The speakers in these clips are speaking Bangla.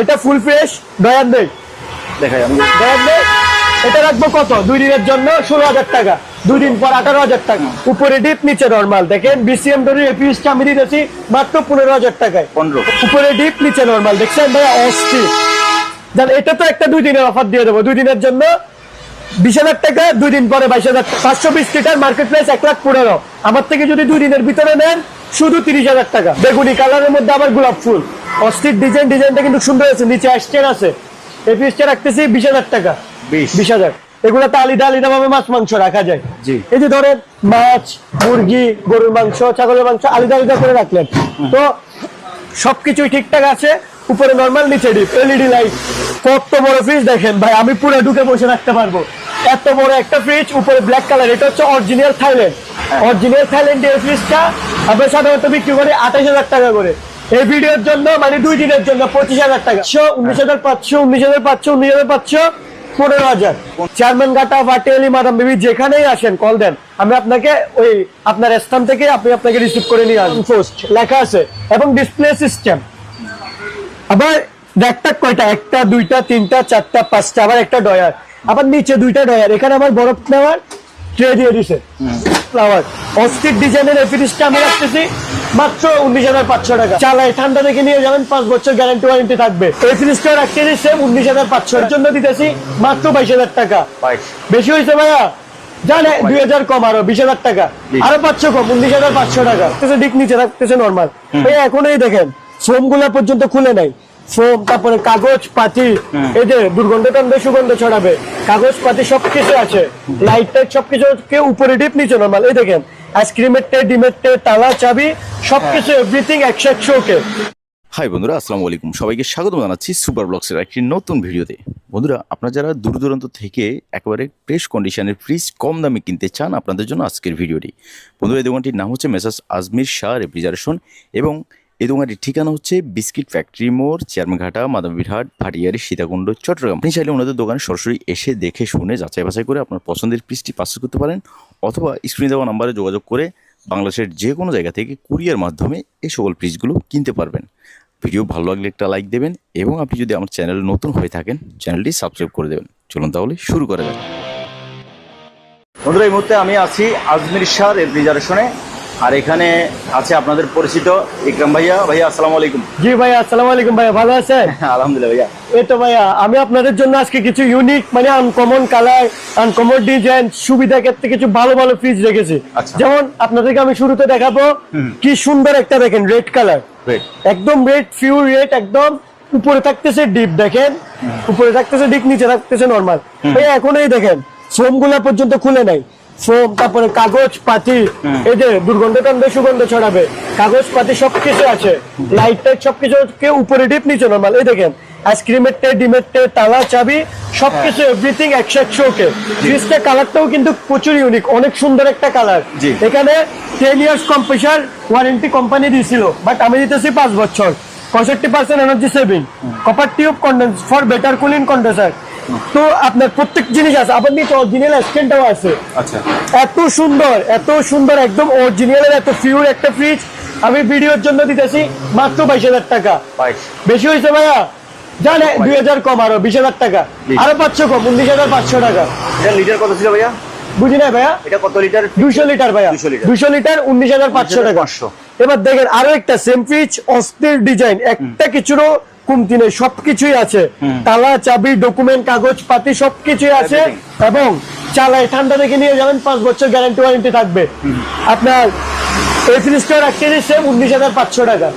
এটা ফুল ফ্রেশ ডয়ার নেই দেখাই আমি। ডয়ার নেই এটা রাখব কত? দুই দিনের জন্য ষোলো হাজার টাকা। দুই দিন পর আঠারো হাজার টাকা। উপরে ডিপ নিচে নর্মাল দেখেন বিসিএম ডোরি এপিএসটা আমি দিতেছি মাত্র পনেরো হাজার টাকায়। পনেরো। উপরে ডিপ নিচে নর্মাল দেখছেন ভাই অস্থির জান এটা তো একটা দুই দিনের অফার দিয়ে দেবো। দুই দিনের জন্য বিশ হাজার টাকা দুই দিন পরে বাইশ হাজার পাঁচশো বিশ লিটার মার্কেট প্রাইস এক লাখ পনেরো। আমার থেকে যদি দুই দিনের ভিতরে নেন শুধু তিরিশ হাজার টাকা। বেগুনি কালারের মধ্যে আবার গোলাপ ফুল। অস্থির ডিজাইন ডিজাইনটা কিন্তু সুন্দর আছে নিচে আসছেন আছে। এই পিসটা রাখতেছি বিশ হাজার টাকা। বিশ। হাজার। এগুলো তো আলিদা আলিদা ভাবে মাছ মাংস রাখা যায়। জি। এই যে ধরেন মাছ মুরগি গরুর মাংস ছাগলের মাংস আলাদা আলাদা করে রাখলেন। তো সবকিছুই ঠিকঠাক আছে। উপরে নর্মাল নিচে ডিপ এলইডি লাইট কত বড় ফ্রিজ দেখেন ভাই আমি পুরো ঢুকে বসে রাখতে পারব। এত বড় একটা ফ্রিজ উপরে ব্ল্যাক কালার এটা হচ্ছে অরিজিনাল থাইল্যান্ড অরিজিনাল থাইল্যান্ড এই ফ্রিজটা আমরা সাধারণত বিক্রি করি আঠাশ হাজার টাকা করে। এই ভিডিওর জন্য মানে দুই দিনের জন্য পঁচিশ হাজার টাকা। উনিশ হাজার পাঁচশো উনিশ হাজার পাঁচশো উনিশ হাজার পাঁচশো পনেরো হাজার। চেয়ারম্যান ঘাটা ভাটিয়ালি মাদাম বিবি যেখানেই আসেন কল দেন। আমি আপনাকে ওই আপনার স্থান থেকে আপনি আপনাকে রিসিভ করে নিয়ে আসবেন পোস্ট লেখা আছে। এবং ডিসপ্লে সিস্টেম আবার একটা কয়টা? একটা দুইটা তিনটা চারটা পাঁচটা আবার একটা ডয়ার আবার নিচে দুইটা ডয়ার এখানে আবার বরফ নেওয়ার ট্রে দিয়ে দিছে। ফ্লাওয়ার। অস্থির ডিজাইনের এফিরিসটা আমি রাখতেছি। মাত্র উনিশ হাজার পাঁচশো টাকা। চালাই ঠান্ডা দেখে নিয়ে যাবেন পাঁচ বছর গ্যারান্টি ওয়ারেন্টি থাকবে। এফিরিসটা রাখতেছি সেম উনিশ হাজার পাঁচশো জন্য দিতেছি মাত্র বাইশ হাজার টাকা। বেশি হয়েছে ভাইয়া? জানে দুই হাজার কম আরও বিশ হাজার টাকা। আরও পাঁচশো কম উনিশ হাজার পাঁচশো টাকা। দিক নিচে রাখতেছে নর্মাল ভাইয়া এখনই দেখেন ফোমগুলা পর্যন্ত খুলে নাই। ফোম তারপরে কাগজ পাতি এই যে দুর্গন্ধ টানবে সুগন্ধ ছড়াবে। কাগজ পাতি সবকিছু আছে। লাইট টাইট সবকিছু কে উপরে ডিপ নিচে নর্মাল এই দেখেন আইসক্রিমের টে ডিমের টে তালা চাবি সবকিছু এভরিথিং একশো একশো ওকে হাই বন্ধুরা আসসালামু আলাইকুম। সবাইকে স্বাগত জানাচ্ছি সুপার ব্লগসের একটি নতুন ভিডিওতে। বন্ধুরা আপনারা যারা দূর দূরান্ত থেকে একেবারে ফ্রেশ কন্ডিশনের ফ্রিজ কম দামে কিনতে চান আপনাদের জন্য আজকের ভিডিওটি। বন্ধুরা এই দোকানটির নাম হচ্ছে মেসাস আজমির শাহ রেফ্রিজারেশন এবং এই দোকানটির ঠিকানা হচ্ছে বিস্কিট ফ্যাক্টরি মোড় চেয়ারম্যানঘাটা মাদামবিরহাট ভাটিয়ারি, সীতাকুণ্ড, চট্টগ্রাম। আপনি চাইলে ওনাদের দোকানে সরাসরি এসে দেখে শুনে যাচাই বাছাই করে আপনার পছন্দের ফ্রিজটি পার্সেল করতে পারেন অথবা স্ক্রিনে দেওয়া নাম্বারে যোগাযোগ করে বাংলাদেশের যে কোনো জায়গা থেকে কুরিয়ার মাধ্যমে এই সকল ফ্রিজগুলো কিনতে পারবেন। ভিডিও ভালো লাগলে একটা লাইক দেবেন এবং আপনি যদি আমার চ্যানেল নতুন হয়ে থাকেন চ্যানেলটি সাবস্ক্রাইব করে দেবেন। চলুন তাহলে শুরু করা যাক। বন্ধুরা, এই মুহূর্তে আমি আছি আজমির শাহ রেফ্রিজারেশনে আর এখানে আছে আপনাদের পরিচিত ইকরাম ভাইয়া। ভাইয়া আসসালামু আলাইকুম। জি ভাইয়া আসসালামু আলাইকুম ভাইয়া ভালো আছেন? আলহামদুলিল্লাহ ভাইয়া। এই তো ভাইয়া আমি আপনাদের জন্য আজকে কিছু ইউনিক মানে আনকমন কালার আনকমন ডিজাইন সুবিধা ক্ষেত্রে কিছু ভালো ভালো ফ্রিজ রেখেছি। আচ্ছা। যেমন আপনাদেরকে আমি শুরুতে দেখাবো কি সুন্দর একটা দেখেন রেড কালার. একদম রেড ফিউর রেড একদম উপরে থাকতেছে ডিপ দেখেন? উপরে থাকতেছে ডিপ নিচে থাকতেছে নর্মাল ভাইয়া এখনই দেখেন ফোমগুলা পর্যন্ত খুলে নাই। ফোম তারপরে কাগজ পাতি এই যে দুর্গন্ধ টানবে সুগন্ধ ছড়াবে। কাগজ পাতি সবকিছু আছে। লাইট টাইট সবকিছু কে উপরে ডিপ নিচে নর্মাল এই দেখেন আইসক্রিমের টে ডিমের টে তালা চাবি সবকিছু এভরিথিং একশো একশো ওকে ফ্রিজটা কালারটাও কিন্তু প্রচুর ইউনিক অনেক সুন্দর একটা কালার এখানে ten years compressor warranty company দিয়েছিল বাট আমি দিতেছি পাঁচ বছর। পঁয়ষট্টি percent energy saving copper tube condense for better cooling condenser তো আপনার প্রত্যেক জিনিস আছে। আবার নিচে অরিজিনাল স্ক্রিনটাও আছে। আচ্ছা। এত সুন্দর এত সুন্দর একদম অরিজিনালের এত ফিউর একটা ফ্রিজ আমি ভিডিওর জন্য দিতেছি মাত্র বাইশ হাজার টাকা। বেশি হয়েছে ভাইয়া? জানে দুই হাজার কম আরও বিশ হাজার টাকা। আরও পাঁচশো কম উনিশ হাজার পাঁচশো টাকা। এটা লিটার কত ছিল ভাইয়া? বুঝি না ভাইয়া? এটা কত লিটার দুইশো লিটার ভাইয়া। 200 লিটার। লিটার উনিশ হাজার পাঁচশো টাকা। এবার দেখেন আরও একটা সেম ফ্রিজ অস্থির ডিজাইন একটা কিছুরও কমতি নেই সবকিছুই আছে। তালা চাবি ডকুমেন্ট কাগজ পাতি সবকিছুই আছে এবং চালাই ঠান্ডা দেখে নিয়ে যাবেন পাঁচ বছর গ্যারান্টি ওয়ারেন্টি থাকবে। আপনার এই ফ্রিজটা সেম উনিশ হাজার পাঁচশো টাকা।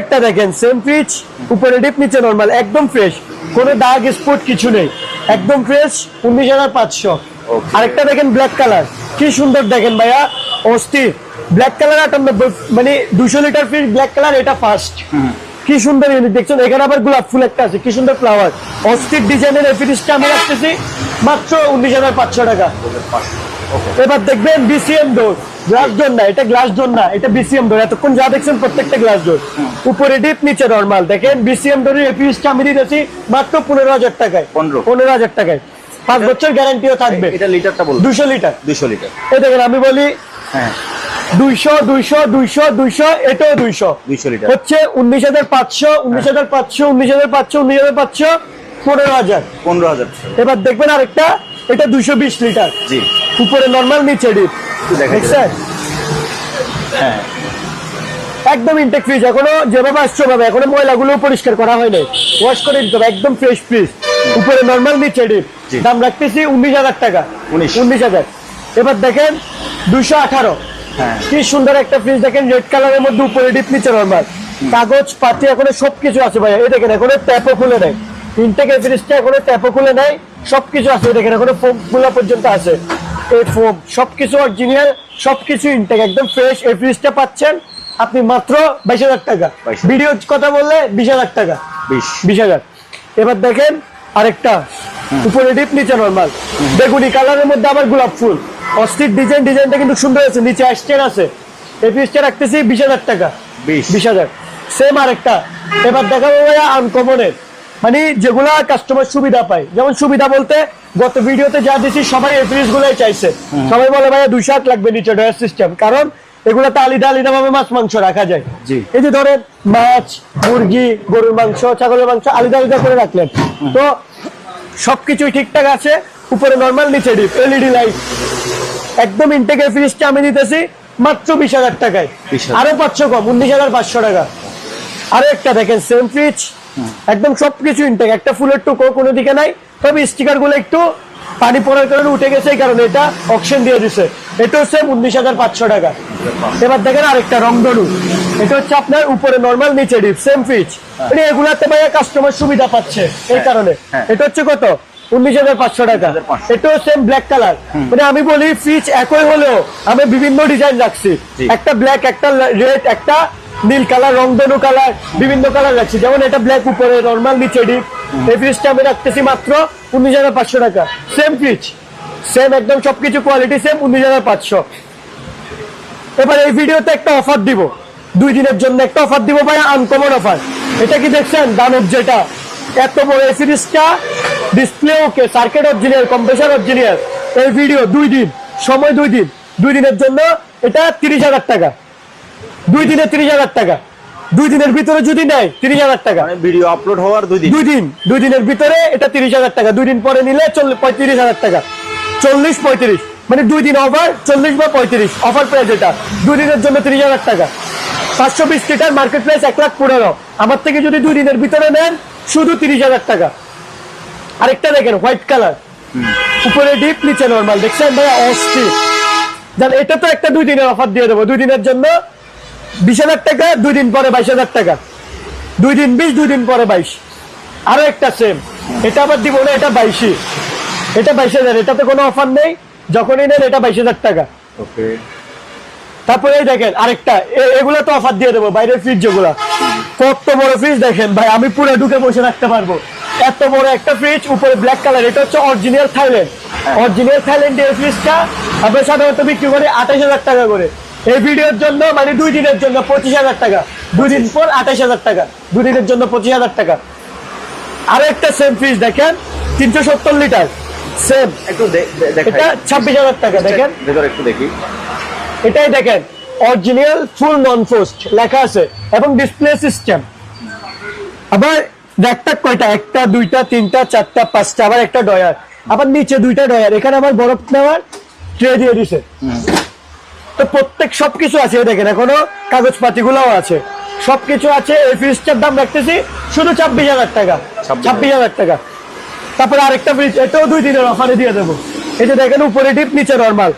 একটা দেখেন সেম ফ্রিজ উপরে ডিপ নিচে নর্মাল একদম ফ্রেশ কোনো দাগ স্পট কিছু নেই। একদম ফ্রেশ উনিশ হাজার পাঁচশো। আরেকটা দেখেন ব্ল্যাক কালার কি সুন্দর দেখেন ভাইয়া অস্থির। ব্ল্যাক কালার আটানব্বই মানে দুশো লিটার ফ্রিজ ব্ল্যাক কালার এটা ফার্স্ট কি সুন্দর দেখছেন? এখানে আবার গোলাপ ফুল একটা আছে কি সুন্দর ফ্লাওয়ার অস্থির ডিজাইনের এই ফ্রিজটা আমি রাখতেছি মাত্র উনিশ হাজার পাঁচশো টাকা। এবার দেখবেন বিসিএম ডোর গ্লাস ডোর না এটা গ্লাস ডোর না এটা বিসিএম ডোর এতক্ষণ যা দেখছেন প্রত্যেকটা গ্লাস ডোর উপরে ডিপ নিচে নর্মাল দেখেন বিসিএম ডোরের এপিএসটা আমি দিতেছি মাত্র পনেরো হাজার টাকায়। 15 পনেরো হাজার টাকায়। পাঁচ বছর গ্যারান্টিও থাকবে। এটা লিটারটা বলুন। দুশো লিটার দুশো লিটার এই দেখেন আমি বলি হ্যাঁ। দুইশো দুইশো দুইশো দুইশো এটাও দুইশো। 200 লিটার। হচ্ছে উনিশ হাজার পাঁচশো উনিশ হাজার পাঁচশো উনিশ হাজার পাঁচশো উনিশ হাজার পাঁচশো পনেরো হাজার। পনেরো হাজার। এবার দেখবেন আরেকটা এটা দুইশো বিশ লিটার। জি। উপরে নর্মাল নিচে ডিপ দেখছেন? হ্যাঁ। একদম ইনটেক ফ্রিজ এখনও যেভাবে আসছে ভাবে এখনও ময়লাগুলো পরিষ্কার করা হয় নাই ওয়াশ করে দিতে হবে একদম ফ্রেশ ফ্রিজ উপরে নর্মাল নিচে ডিপ। দাম রাখতেছি উনিশ হাজার টাকা। 19 উনিশ হাজার। এবার দেখেন দুশো আঠারো। কি সুন্দর একটা ফ্রিজ দেখেন রেড কালারের মধ্যে উপরে ডিপ নিচে নর্মাল কাগজ পাতি এখনও সবকিছু আছে ভাইয়া। এই দেখেন এখনও ট্যাপও খুলে নেই। ইনটেক এই ফ্রিজটা এখনও ট্যাপও খুলে নেই। সবকিছু আছে এই দেখেন এখনও ফোমগুলা পর্যন্ত আছে। এই ফোম সবকিছু অরিজিনাল সবকিছু ইনটেক একদম ফ্রেশ এই ফ্রিজটা পাচ্ছেন আপনি মাত্র বাইশ হাজার টাকা। 22,000 ভিডিও কথা বললে বিশ হাজার টাকা। বিশ। বিশ হাজার। এবার দেখেন আরেকটা। উপরে ডিপ নিচে নর্মাল বেগুনি কালারের মধ্যে আবার গোলাপ ফুল। অস্থির ডিজাইন ডিজাইনটা কিন্তু সুন্দর আছে নিচে অ্যাস্টেন আছে। এই পিসটা রাখতেছি বিশ হাজার টাকা। বিশ। হাজার। সেম আরেকটা। এবার দেখাবো ভাইয়া আনকমনের মানে যেগুলা কাস্টমার সুবিধা পায়। যেমন সুবিধা বলতে গত ভিডিওতে যা দিছি সবাই এই ফ্রিজ গুলাই চাইছে। সবাই বলে ভাইয়া দুইশো আট লাগবে নিচে ডয়ার সিস্টেম কারণ এগুলাতে আলিদা আলিদা ভাবে মাছ মাংস রাখা যায়। এই যে ধরেন মাছ মুরগি গরুর মাংস ছাগলের মাংস আলাদা আলাদা করে রাখলেন। তো সবকিছুই ঠিকঠাক আছে। উপরে নর্মাল নিচে ডিপ এলইডি লাইট একদম ইনটেকের ফ্রিজটা আমি দিতেছি মাত্র বিশ হাজার টাকায়। আরও পাঁচশো কম উনিশ হাজার পাঁচশো টাকা। আরও একটা দেখেন সেম ফ্রিজ একদম সবকিছু ইনটেক একটা ফুলের টুকো কোনো দিকে নাই তবে স্টিকারগুলো একটু পানি পড়ার কারণে উঠে গেছে এই কারণে এটা অপশন দিয়ে দিছে। এটা হচ্ছে উনিশ হাজার পাঁচশো টাকা। এবার দেখেন আরেকটা রং রংধনু এটা হচ্ছে আপনার উপরে নর্মাল নিচে ডিপ সেম ফ্রিজ এগুলাতে ভাইয়া কাস্টমার সুবিধা পাচ্ছে এই কারণে। হ্যাঁ। এটা হচ্ছে কত? উনিশ হাজার পাঁচশো টাকা। এটাও সেম ব্ল্যাক কালার মানে আমি বলি ফ্রিজ একই হলেও আমি বিভিন্ন ডিজাইন রাখছি। একটা ব্ল্যাক একটা রেড একটা নীল কালার রংধনু কালার বিভিন্ন কালার রাখছি। যেমন এটা ব্ল্যাক উপরে নর্মাল নিচে ডিপ এই ফ্রিজটা আমি রাখতেছি মাত্র উনিশ হাজার পাঁচশো টাকা। সেম ফ্রিজ সেম একদম সবকিছু কোয়ালিটি সেম উনিশ হাজার পাঁচশো। এবার এই ভিডিওতে একটা অফার দিব। দুই দিনের জন্য একটা অফার দিব ভাই আনকমন অফার এটা কি দেখছেন? দানব যেটা। এত বড় এই সিরিজটা display okay circuit original compressor original এই ভিডিও দুই দিন সময় দুই দিন। দুই দিনের জন্য এটা তিরিশ হাজার টাকা। দুই দিনে তিরিশ হাজার টাকা। দুই দিনের ভিতরে যদি নেয় তিরিশ হাজার টাকা। মানে ভিডিও আপলোড হওয়ার দুই দিন। দুই দিন দুই দিনের ভিতরে এটা তিরিশ হাজার টাকা। দুই দিন পরে নিলে চল্লিশ পঁয়ত্রিশ হাজার টাকা। চল্লিশ পঁয়ত্রিশ। মানে দুই দিন অফার চল্লিশ বা পঁয়ত্রিশ। অফার প্রাইস এটা। দুই দিনের জন্য তিরিশ হাজার টাকা। পাঁচশো বিশ লিটার মার্কেট প্রাইস এক লাখ পনেরো। আমার থেকে যদি দুই দিনের ভিতরে নেন শুধু তিরিশ হাজার টাকা। আরেকটা দেখেন হোয়াইট কালার উপরে ডিপ নিচে নর্মাল দেখছেন ভাই অস্থির। জান এটা তো একটা দুই দিনের অফার দিয়ে দেবো। দুই দিনের জন্য বিশ হাজার টাকা দুই দিন পরে বাইশ হাজার টাকা। দুই দিন বিশ দুই দিন পরে বাইশ। আরও একটা সেম এটা আবার দিব না এটা বাইশি এটা বাইশ হাজার এটাতে কোনো অফার নেই। যখনই নেন এটা বাইশ হাজার টাকা। ওকে। তারপরে এই দেখেন আরেকটা। এগুলো তো অফার দিয়ে দেবো বাইরের ফ্রিজ যেগুলো। কত বড় ফ্রিজ দেখেন ভাই আমি পুরো ঢুকে বসে রাখতে পারব। এত বড় একটা ফ্রিজ উপরে ব্ল্যাক কালার এটা হচ্ছে অরিজিনাল থাইল্যান্ড অরিজিনাল থাইল্যান্ড এই ফ্রিজটা আমরা সাধারণত বিক্রি করে আঠাশ হাজার টাকা করে। এই ভিডিওর জন্য মানে দুই দিনের জন্য পঁচিশ হাজার টাকা। দুই দিন পর আঠাশ হাজার টাকা। দুই দিনের জন্য পঁচিশ হাজার টাকা। আরও একটা সেম ফ্রিজ দেখেন তিনশো সত্তর লিটার সেম একটু এটা ছাব্বিশ হাজার টাকা দেখেন। ভেতরে একটু দেখি। এটাই দেখেন অরিজিনাল ফুল নন ফোস্ট লেখা আছে এবং ডিসপ্লে সিস্টেম আবার র্যাকটা কয়টা? একটা দুইটা তিনটা চারটা পাঁচটা আবার একটা ডয়ার। আবার নিচে দুইটা ডয়ার। এখানে আবার বরফ নেওয়ার ট্রে দিয়ে দিছে। তো প্রত্যেক সবকিছু আছে দেখেন এখনও কাগজপাতি গুলাও আছে। সবকিছু আছে এই ফ্রিজটার দাম রাখতেছি শুধু ছাব্বিশ হাজার টাকা। ছাব্বিশ হাজার। টাকা। তারপরে আরেকটা ফ্রিজ এটাও দুই দিনের অফারে দিয়ে দেবো। এই যে দেখেন উপরে ডিপ নিচে নর্মাল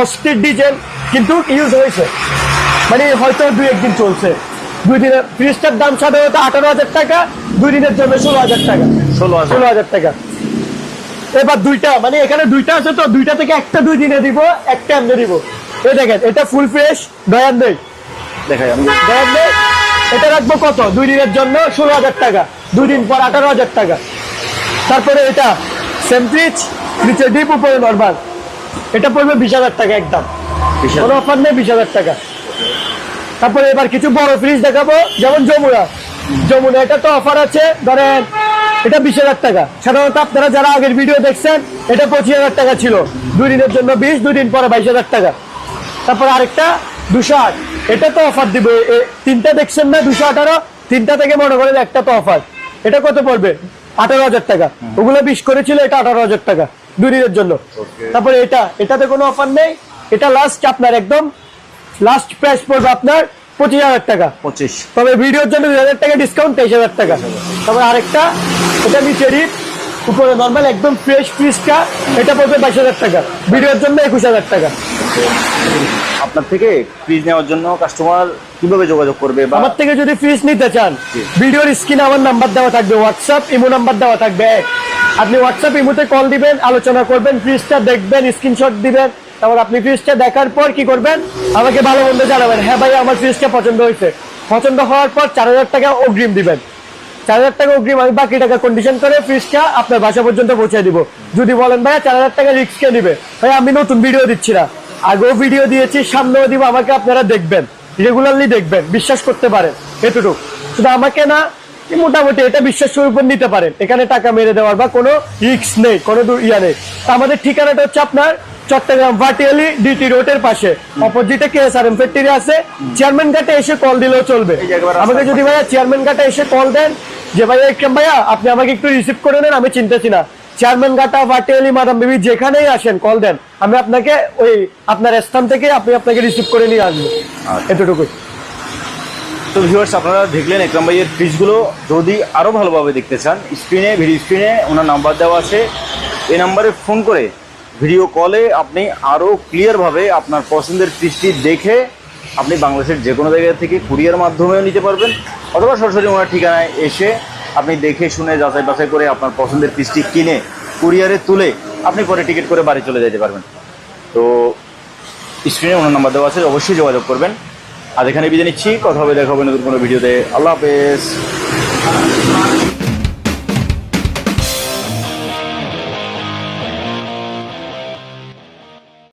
অস্টির ডিজেল কিন্তু ইউজ হয়েছে। মানে হয়তো দুই একদিন চলছে। দুই দিনের ফ্রিজটার দাম সাধারণত আঠারো হাজার টাকা দুই দিনের জন্য ষোলো হাজার টাকা। ষোলো ষোলো হাজার টাকা। এবার দুইটা মানে এখানে দুইটা আছে তো দুইটা থেকে একটা দুই দিনে দিব একটা এমনি দিব। এই দেখেন এটা ফুল ফ্রেশ দয়ান নেই দেখাই আমি। দয়ান এটা রাখব কত? দুই দিনের জন্য ষোলো হাজার টাকা দুই দিন পর আঠারো হাজার টাকা। তারপরে এটা সেমপ্রিচ নিচে ডিপ উপরে নর্মাল এটা পড়বে বিশ হাজার টাকা একদম। কোনো অফার নেই বিশ হাজার টাকা। তারপরে এবার কিছু বড় ফ্রিজ দেখাবো যেমন যমুনা। যমুনা এটা তো অফার আছে ধরেন এটা বিশ হাজার টাকা। সাধারণত আপনারা যারা আগের ভিডিও দেখছেন এটা পঁচিশ হাজার টাকা ছিল। দুই দিনের জন্য বিশ দুই দিন পরে বাইশ হাজার টাকা। তারপর আরেকটা দুশো আট। এটা তো অফার দিব তিনটা দেখছেন না দুশো আঠারো? তিনটা থেকে মনে করেন একটা তো অফার এটা কত পড়বে? আঠারো হাজার টাকা। ওগুলো বিশ করেছিল এটা আঠারো হাজার টাকা দুই দিনের জন্য। তারপরে এটা এটাতে কোনো অফার নেই। এটা লাস্ট আপনার একদম লাস্ট প্রাইস পড়বে আপনার পঁচিশ হাজার টাকা। পঁচিশ। তবে ভিডিওর জন্য দুই হাজার টাকা ডিসকাউন্ট তেইশ হাজার টাকা। তবে আরেকটা এটা নিচে রিপ উপরে নর্মাল একদম ফ্রেশ ফ্রিজটা এটা পড়বে বাইশ হাজার টাকা। ভিডিওর জন্য একুশ হাজার টাকা। আপনার থেকে ফ্রিজ নেওয়ার জন্য কাস্টমার কীভাবে যোগাযোগ করবে বা আমার থেকে যদি ফ্রিজ নিতে চান ভিডিওর স্ক্রিনে আমার নাম্বার দেওয়া থাকবে হোয়াটসঅ্যাপ ইমো নাম্বার দেওয়া থাকবে। আপনি হোয়াটসঅ্যাপ ইমোতে কল দিবেন আলোচনা করবেন ফ্রিজটা দেখবেন স্ক্রিনশট দিবেন। তারপর আপনি ফ্রিজটা দেখার পর কি করবেন? আমাকে ভালো মন্দ জানাবেন। হ্যাঁ ভাই আমার ফ্রিজটা পছন্দ হয়েছে। পছন্দ হওয়ার পর চার হাজার টাকা অগ্রিম দিবেন। চার হাজার টাকা অগ্রিম আমি বাকি টাকা কন্ডিশন করে ফ্রিজটা আপনার বাসা পর্যন্ত পৌঁছে দিব। যদি বলেন ভাইয়া চার হাজার টাকা রিক্স কে নিবে। ভাই আমি নতুন ভিডিও দিচ্ছি না। আগেও ভিডিও দিয়েছি সামনেও দিব আমাকে আপনারা দেখবেন রেগুলারলি দেখবেন বিশ্বাস করতে পারেন এতটুকু। শুধু আমাকে না মোটামুটি এটা বিশ্বাসের উপর নিতে পারেন এখানে টাকা মেরে দেওয়ার বা কোনো রিক্স নেই কোনো ইয়া নেই। আমাদের ঠিকানাটা হচ্ছে আপনার চট্টগ্রাম ভাটিয়ালি ডিটি রোডের পাশে অপোজিটে K S R M factory আছে চেয়ারম্যান ঘাটে এসে কল দিলেও চলবে। আমাকে যদি ভাইয়া চেয়ারম্যান ঘাটে এসে কল দেন যে ভাইয়া ভাইয়া আপনি আমাকে একটু রিসিভ করে নেন আমি চিনতেছি না। চেয়ারম্যান ঘাটা ভাটিয়ালি মাদাম বিবি যেখানেই আসেন কল দেন। আমি আপনাকে ওই আপনার স্থান থেকে আপনি আপনাকে রিসিভ করে নিয়ে আসব। আচ্ছা। এতটুকুই। তো ভিউয়ার্স আপনারা দেখলেন একরাম ভাইয়ের ফ্রিজগুলো যদি আরও ভালোভাবে দেখতে চান স্ক্রিনে ভিডিও স্ক্রিনে ওনার নাম্বার দেওয়া আছে। এই নাম্বারে ফোন করে ভিডিও কলে আপনি আরও ক্লিয়ারভাবে আপনার পছন্দের ফ্রিজটি দেখে আপনি বাংলাদেশের যে কোনো জায়গা থেকে কুরিয়ার মাধ্যমেও নিতে পারবেন অথবা সরাসরি ওনার ঠিকানায় এসে আপনি দেখে শুনে যাচাই বাছাই করে আপনার পছন্দের পিসটি কিনে কুরিয়ারে তুলে আপনি পরে টিকিট করে বাড়ি চলে যেতে পারবেন। তো স্ক্রিনে ওনার নাম্বার দেওয়া আছে, অবশ্যই যোগাযোগ করবেন। আর এখানে বিদায় নিচ্ছি, কথা হবে দেখাবেন নতুন কোনো ভিডিওতে। আল্লাহ হাফেজ।